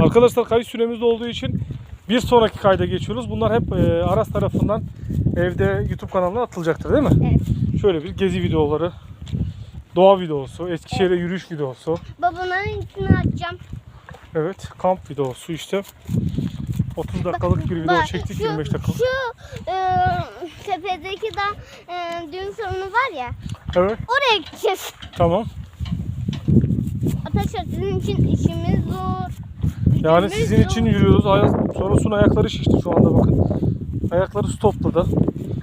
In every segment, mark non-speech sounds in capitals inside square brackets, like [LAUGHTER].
Arkadaşlar kayıt süremiz olduğu için bir sonraki kayda geçiyoruz. Bunlar hep e, Aras tarafından evde YouTube kanalına atılacaktır değil mi? Evet. Şöyle bir gezi videoları, doğa videosu, Eskişehir'e yürüyüş videosu, Babanın içine atacağım. evet kamp videosu işte. 30 dakikalık bir video Bak, çektik şu- 25 dakika. Şu e, tepedeki de e, düğün salonu var ya. Evet Oraya gideceğiz. tamam. Arkadaşlar sizin için işimiz zor. Yani sizin için yürüyoruz. Ayak, sonra Sun ayakları şişti şu anda bakın. Ayakları.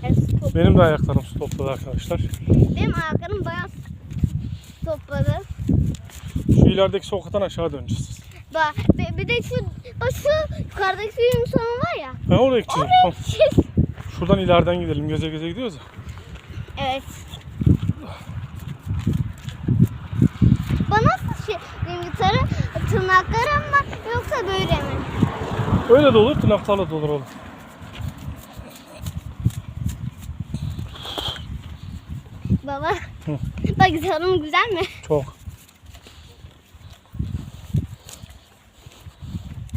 Evet, stop. Benim de ayaklarım stopladı arkadaşlar. Benim ayaklarım bayağı topladı. Şu ilerideki sokaktan aşağı döneceğiz. Bak bir, bir de şu, bak şu yukarıdaki düğün salonu var ya. Ha oraya gideceğiz. Oraya Tamam. gideceğiz. Şuradan ileriden gidelim. Göze göze gidiyoruz ya. Evet. Bana nasıl şey, gitarı tırnakları mı yoksa böyle mi? Öyle de olur, tırnaklarla da olur oğlum. Baba. Hı. [LAUGHS] Bak gitarım güzel mi? Çok.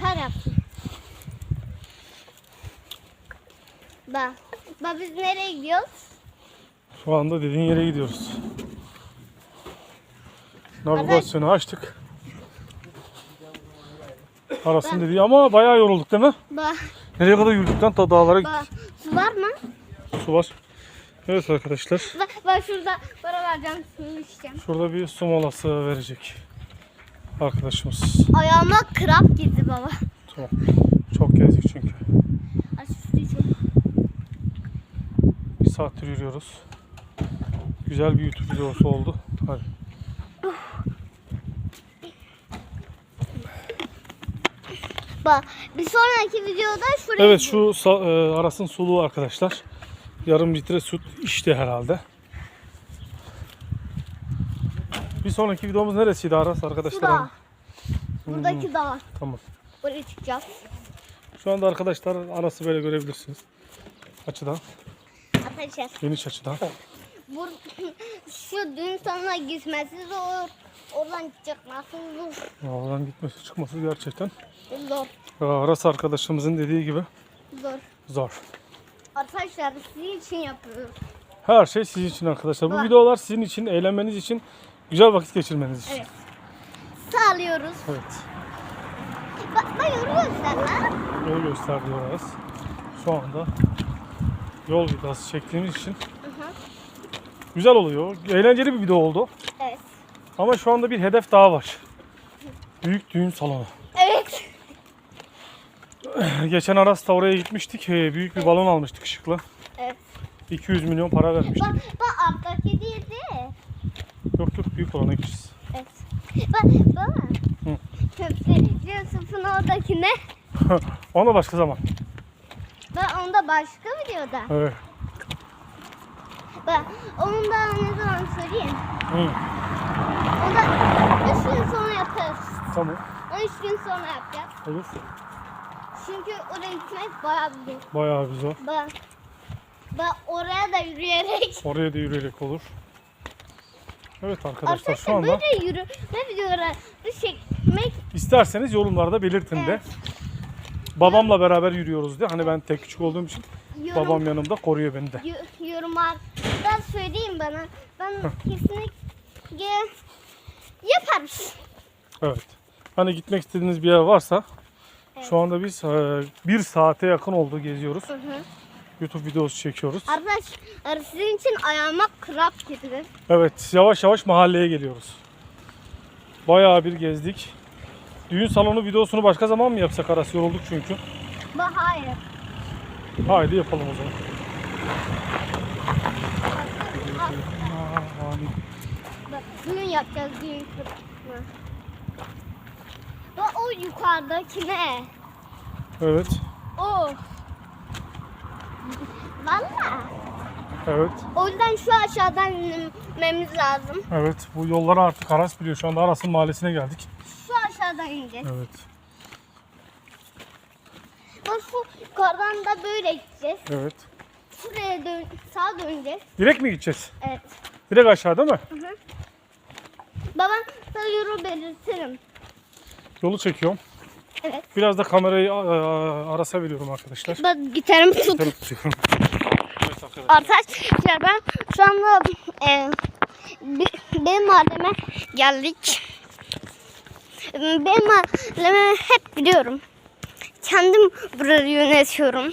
Tar yaptım. Bak. Bak biz nereye gidiyoruz? Şu anda dediğin yere gidiyoruz. Navigasyonu açtık. Arasın dediği ama bayağı yorulduk değil mi? Bak. Nereye kadar yürüdük lan ta dağlara gittik. Bak. Su var mı? Su var. Evet arkadaşlar. Bak, bak şurada vereceğim suyu içeceğim. Şurada bir su molası verecek. Arkadaşımız. Ayağıma krap girdi baba. Çok, çok gezdik çünkü. Su içiyorum. Bir saattir yürüyoruz. Güzel bir YouTube videosu oldu. Hadi. Bak bir sonraki videoda şuraya Evet şu sa- e, arasın suluğu arkadaşlar. Yarım litre süt içti herhalde. Bir sonraki videomuz neresiydi Aras arkadaşlar? Şurada. Buradaki dağ. Tamam. Buraya çıkacağız. Şu anda arkadaşlar arası böyle görebilirsiniz. Açıdan, Arkadaşlar geniş açıdan. bu, [LAUGHS] şu dün sonuna gitmesi zor. Oradan çıkması zor. Oradan gitmesi çıkması gerçekten. Zor. Aras arkadaşımızın dediği gibi Zor. zor. Arkadaşlar sizin için yapıyoruz. Her şey sizin için arkadaşlar. Bu Bak. videolar sizin için, eğlenmeniz için, güzel vakit geçirmeniz için. Evet. Sağlıyoruz. Evet. Bak sen lan. Yol göster diyor Aras. Şu anda yol videosu çektiğimiz için güzel oluyor. Eğlenceli bir video oldu. Evet. Ama şu anda bir hedef daha var. Büyük düğün salonu. Evet. [LAUGHS] Geçen Aras'ta oraya gitmiştik. Ee, Büyük bir balon almıştık ışıklı. Evet. 200 milyon para vermiştik. Bak bak alttaki değil de. Yok yok büyük olana gideceğiz. Evet. Bak baba. Köfteci Yusuf'un oradakine. [LAUGHS] Ona başka zaman. Ben onda başka videoda. Evet. Bak onu da ne zaman söyleyeyim. Hı. Onu da 3 gün sonra yaparız. Tamam. 13 gün sonra yapacağız. Olur. Çünkü oraya gitmek bayağı bir zor. Bayağı bir zor. Bak. Bak oraya da yürüyerek. Oraya da yürüyerek olur. Evet arkadaşlar şu Arkadaşlar anda böyle yürü ne videoları çekmek isterseniz yorumlarda belirtin de. Evet. Babamla beraber yürüyoruz diye. Hani ben tek küçük olduğum için yorum, babam yanımda koruyor beni de. y- yorumlarda söyleyin bana. Ben kesinlikle yaparız. Evet. Hani gitmek istediğiniz bir yer varsa şu anda biz e, bir saate yakın oldu geziyoruz. Hı hı. YouTube videosu çekiyoruz. Arkadaşlar sizin için ayağıma krap girdi. Evet yavaş yavaş mahalleye geliyoruz. Bayağı bir gezdik. Düğün salonu videosunu başka zaman mı yapsak Aras? Yorulduk çünkü. Hayır. Haydi yapalım o zaman. Düğün yapacağız düğün kısmı. Bak o yukarıdaki ne? Evet. O. Valla. Evet. O yüzden şu aşağıdan inmemiz lazım. Evet. Bu yolları artık Aras biliyor. Şu anda Aras'ın mahallesine geldik. Şu aşağıdan ineceğiz. Evet. Bak şu yukarıdan da böyle gideceğiz. Evet. Şuraya dön, sağa döneceğiz. Direkt mi gideceğiz? Evet. Direkt aşağı değil mi? Baba sana yolu belirtirim. Yolu çekiyorum. Evet. Biraz da kamerayı arasa veriyorum arkadaşlar. Bak gitarımı tut. Gitarı tutuyorum. Evet arkadaşlar. Arkadaşlar ben şu anda e, benim mahalleme geldik. Benim mahallemi hep biliyorum. Kendim burayı yönetiyorum.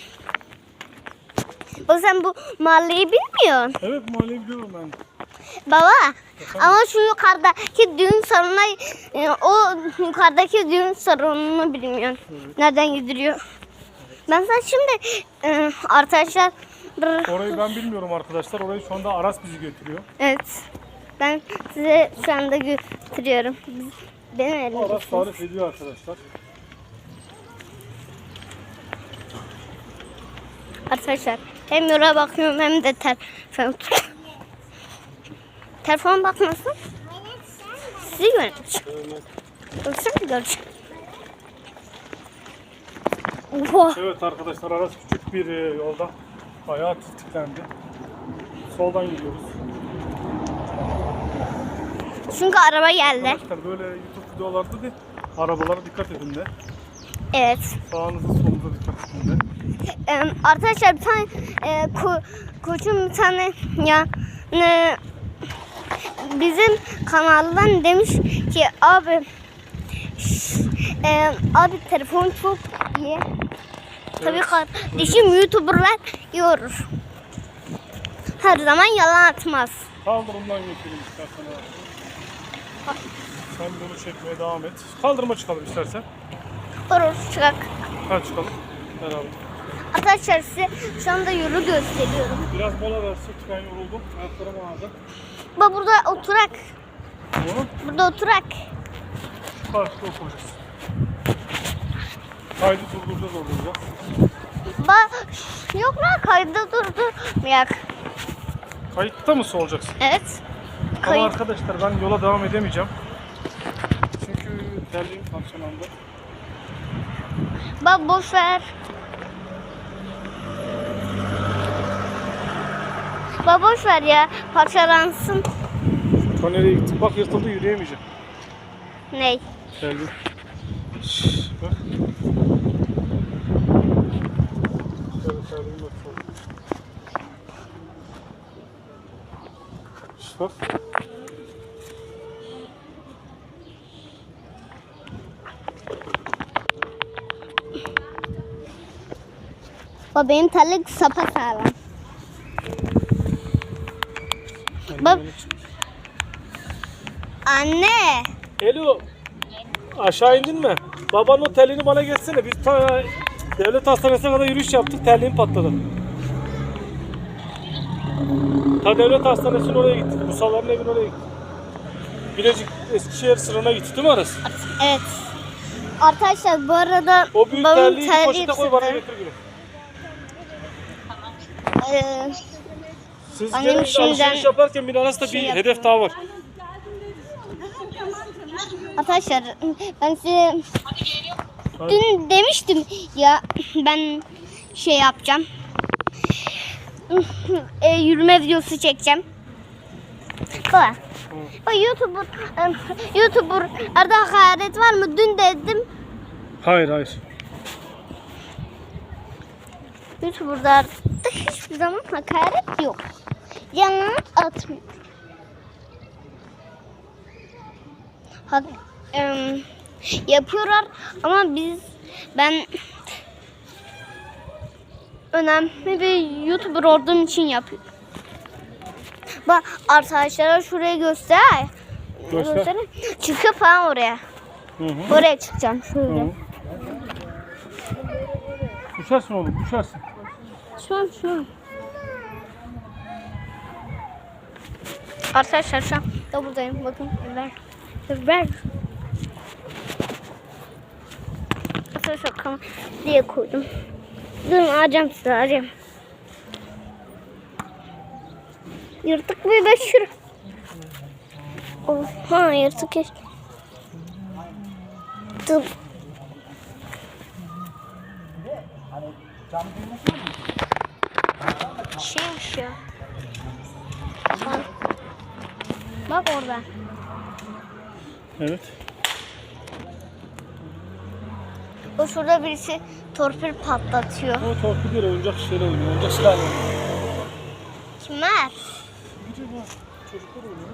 Bak sen bu mahalleyi bilmiyorsun. Evet mahalleyi biliyorum ben. Baba ama şu yukarıdaki düğün salonuna e, o yukarıdaki düğün salonunu bilmiyorsun. Nereden gidiliyor? Ben sana şimdi e, arkadaşlar Orayı ben bilmiyorum arkadaşlar. Orayı şu anda Aras bizi götürüyor. Evet. Ben size şu anda götürüyorum. Benim elimde. Aras tarif ediyor arkadaşlar. Arkadaşlar hem yola bakıyorum hem de telefon Telefon bakmasın. Sizi göreceğim. Baksana göreceğim. Oha. Evet arkadaşlar Aras küçük bir e, yolda bayağı tiftiklendi. Soldan gidiyoruz. Çünkü araba geldi. Arkadaşlar böyle YouTube videolarda da arabalara dikkat edin de. Evet. Sağınıza solunuza dikkat edin de. Ee, arkadaşlar bir tane e, ko, koçum bir tane ya ne, bizim kanaldan demiş ki abi e, abi telefon çok iyi. Tabii kardeşim YouTuber'lar yorur. Her zaman yalan atmaz. Kaldırımdan götüreyim istersen abi. Sen bunu çekmeye devam et. Kaldırıma çıkalım istersen. Olur çıkak. Hadi çıkalım. Beraber. Arkadaşlar size şu anda yolu gösteriyorum. Biraz mola versek ben yoruldum. Ayaklarım ağrıdı. Bak burada oturak. Onu Burada oturak. parkta oturacağız. Kaydı durduracağız orada biraz. Bak yok lan kayda durdu. Yak. Kayıtta mı olacaksın? Evet. Ama Kayıt. arkadaşlar ben yola devam edemeyeceğim. Çünkü terliğim parçalandı. Bak boş ver. Bak boş ver ya. Parçalansın. Ta nereye gittim? Bak yırtıldı yürüyemeyeceğim. Ney? Şşş, bak. Şöyle terliğim yırtıldı. Şşş, bak. Bak benim terlik sapa Bak. Anne. Elo. Aşağı indin mi? Babanın o terliğini bana geçsene. Biz ta devlet hastanesine kadar yürüyüş yaptık. Terliğim patladı. Ta devlet hastanesinin oraya gittik. Musalların evine oraya gittik. Bilecik Eskişehir sınırına gittik değil mi Aras? Evet. Arkadaşlar bu arada O büyük babamın terliği terliği poşete koy bana getir gülüm. Ee, Siz Annem gelin şimdiden alışveriş yaparken bir arasında şey bir yapıyor. hedef daha var. arkadaşlar ben size dün demiştim ya ben şey yapacağım. E, yürüme videosu çekeceğim. Bak. Bak YouTuber, e, YouTuber arada hakaret var mı? Dün dedim. Hayır hayır. YouTuber'da hiçbir zaman hakaret yok. Yalan atmıyor. Hak, em, yapıyorlar ama biz ben önemli bir YouTuber olduğum için yapıyorum. Bak arkadaşlara şuraya göster. Göster. Göstereyim. Çıkıp falan oraya. Hı hı. Oraya çıkacağım Hı. şöyle. Düşersin oğlum düşersin. Şu an. Arkadaşlar şu an da buradayım. Bakın ver. Ver. Arkadaşlar kan diye koydum. Durun arayacağım size arayacağım. Yırtık bir beşir. Oha yırtık ya. Dur. Şeymiş ya. Bak. Bak orada. Evet. O şurada birisi torpil patlatıyor. O torpil değil oyuncak şeyler oynuyor. Oyuncak silahlar oynuyor. Kimler? Acaba çocuklar oynuyor.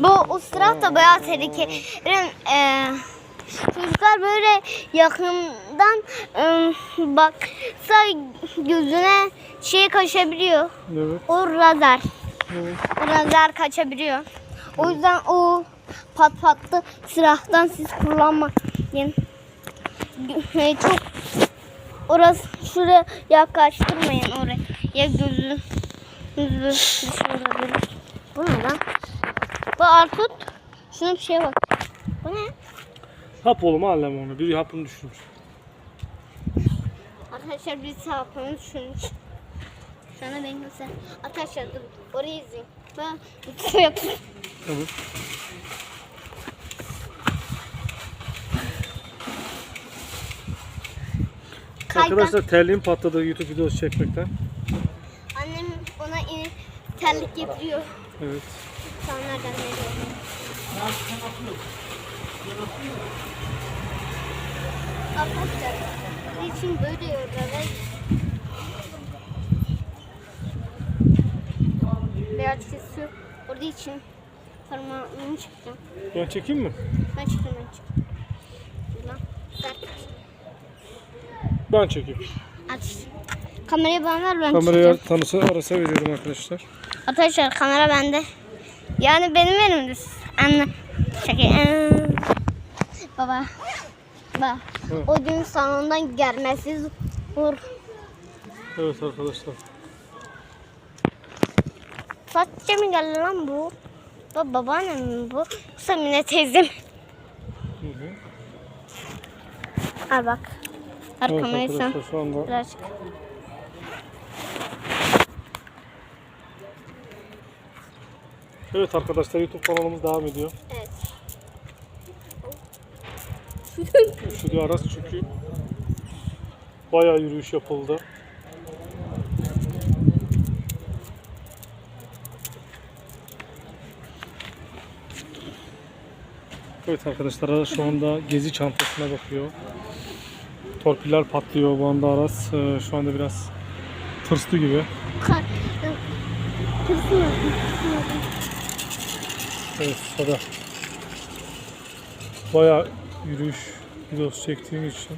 Bu o sıra da bayağı tehlikeli. Ee, çocuklar böyle yakından e, baksa gözüne şey kaçabiliyor. Evet. O radar. evet. O radar kaçabiliyor. O yüzden o pat patlı silahtan siz kullanmayın. Gö- Çok orası şuraya yaklaştırmayın oraya. Ya gözü gözü olabilir. Bu ne lan? Bu Artut. Şuna bir şeye bak. Bu ne? Hap oğlum allem onu. Biri hapını düşürmüş. Arkadaşlar bir sapını düşünmüş. Sana ben göster. Arkadaşlar dur. Orayı izleyin. Ben bir yapayım. Kaygan. Arkadaşlar terliğim patladı YouTube videosu çekmekten. Annem ona in- terlik getiriyor. Evet. Sonra nereden veriyor? Arkadaşlar bunun için böyle yorulur. Beyaz kesiyor. Orada için parmağımı çıkacağım. Ben çekeyim mi? Ben çıkıyorum ben sert. Ben çekeyim. Aç. Kamerayı bana ver ben Kameraya çekeceğim. tanısı arasa veriyorum arkadaşlar. Arkadaşlar kamera bende. Yani benim elimde. Anne. Şaka. Baba. Hı. O gün salondan gelmesi zor. Evet arkadaşlar. Saçça mı geldi lan bu? Baba babaannem mi bu? Yoksa Mine teyzem. mi? Hı hı. Al bak. Ver Evet anda Birazcık. Evet arkadaşlar YouTube kanalımız devam ediyor. Evet. Stüdyo Aras çünkü bayağı yürüyüş yapıldı. Evet arkadaşlar şu anda gezi çantasına bakıyor. Torpiller patlıyor bu anda Aras. Ee, şu anda biraz tırstı gibi. Evet Sada. Bayağı yürüyüş videosu çektiğim için.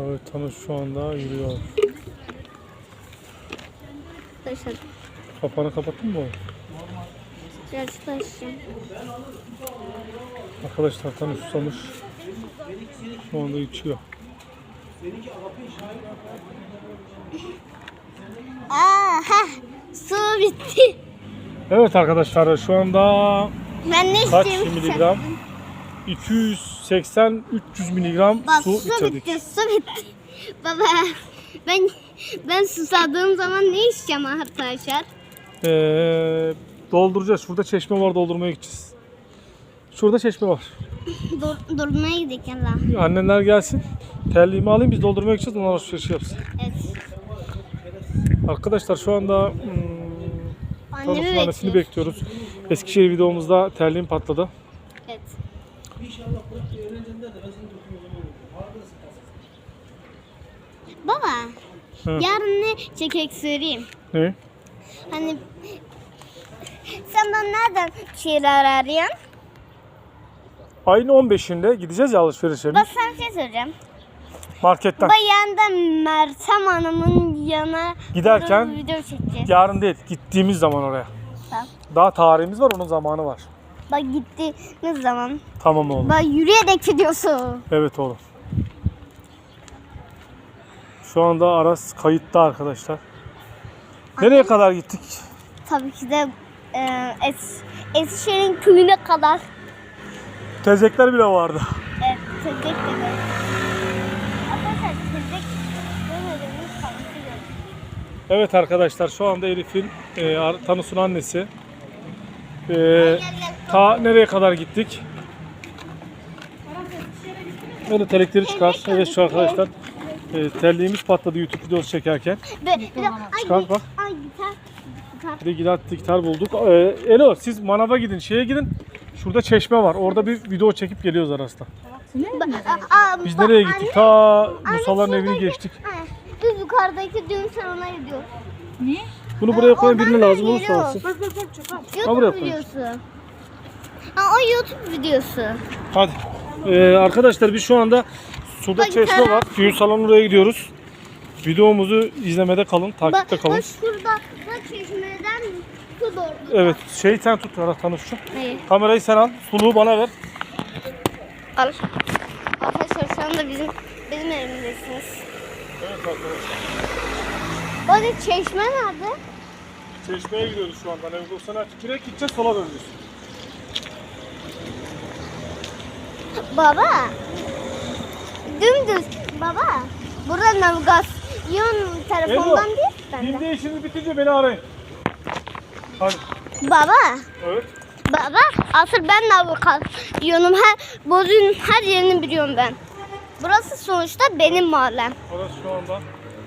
Evet Tanış şu anda yürüyor. Arkadaşlar Kapağını kapattın mı? açacağım. Arkadaşlar Tanış susamış. Şu anda içiyor. Aa, heh, su bitti. Evet arkadaşlar şu anda Ben ne kaç istiyorum? miligram? 280-300 miligram Bak su su, bitirdik. bitti, su bitti. [LAUGHS] Baba ben ben susadığım zaman ne içeceğim arkadaşlar? Ee, dolduracağız. Şurada çeşme var doldurmaya gideceğiz. Şurada çeşme var. [LAUGHS] Dur, durmaya gidelim Allah. Annenler gelsin. Terliğimi alayım biz doldurmaya gideceğiz. Onlar alışveriş yapsın. Evet. Arkadaşlar şu anda hmm, Annemi bekliyoruz. bekliyoruz. Eskişehir videomuzda terliğim patladı. Evet. Baba, Hı. yarın ne çekek söyleyeyim. Ne? Hani sen bana nereden şeyler arıyorsun? Ayın 15'inde gideceğiz ya alışverişe. Bak sana bir şey söyleyeceğim. Marketten. Baba yanında Mertem Hanım'ın yana Giderken- video çekeceğiz. Yarın değil. Gittiğimiz zaman oraya. Tamam. Daha tarihimiz var. Onun zamanı var. Bak gittiğiniz zaman. Tamam oğlum. Bak yürüyerek gidiyorsun. Evet oğlum. Şu anda Aras kayıtta arkadaşlar. Nereye kadar gittik? Tabii ki de e, es, Eskişehir'in köyüne kadar. Tezekler bile vardı. Evet, tezek de böyle. Arkadaşlar tezek görmediğimiz kalmışı gördüm. Evet arkadaşlar şu anda Elif'in e, Tanus'un annesi. E, ta nereye kadar gittik? Evet elektriği çıkar. Evet şu arkadaşlar. E, terliğimiz patladı YouTube videosu çekerken. Çıkar bak. Bir de gitar, gitar bulduk. Ee, Elo siz manava gidin, şeye gidin. Şurada çeşme var. Orada bir video çekip geliyoruz arasında. Biz nereye gittik? Ta Musaların evini geçtik. Yukarıdaki düğün salonuna gidiyoruz. Ne? Bunu buraya koyun birine lazım olursa alsın. Bak bak bak buraya YouTube koy. videosu. Ha, o YouTube videosu. Hadi. Ee, arkadaşlar biz şu anda suda Bak, çeşme var. Düğün salonu oraya gidiyoruz. Videomuzu izlemede kalın, takipte Bak, kalın. bak şurada bak çeşmeden su doğru. Evet, şey sen tut ara tanışçı. Hayır. Kamerayı sen al, suluğu bana ver. Al. Arkadaşlar şu anda bizim bizim evimizdesiniz. Orada çeşme nerede? Çeşmeye gidiyoruz şu anda. Navigasyona direkt gideceğiz, sola döneceğiz. Baba. Dümdüz. Baba. Burada navigasyon telefondan Elo, değil bende. Filmde işiniz bitince beni arayın. Hadi. Baba. Evet. Baba. Asıl ben navigasyonum her bozun her yerini biliyorum ben. Burası sonuçta benim mahallem. Orası şu anda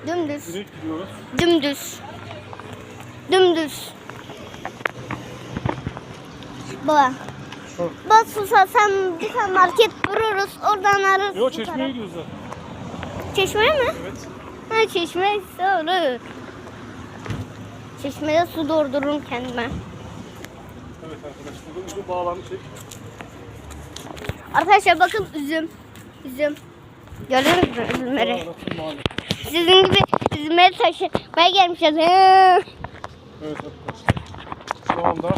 Dümdüz. direkt gidiyoruz. Dümdüz. Dümdüz. Baba. Şu. Bak susarsan bir tane market vururuz. Oradan ararız. Yok bu çeşmeye gidiyoruz zaten. Çeşmeye mi? Evet. Ha çeşme olur. Çeşmede su doldururum kendime. Evet arkadaşlar. Bağlandı çek. Arkadaşlar bakın üzüm. Üzüm. Gördünüz mü üzümleri? Sizin gibi üzümleri taşımaya gelmişiz. Hı. Evet arkadaşlar. Şu anda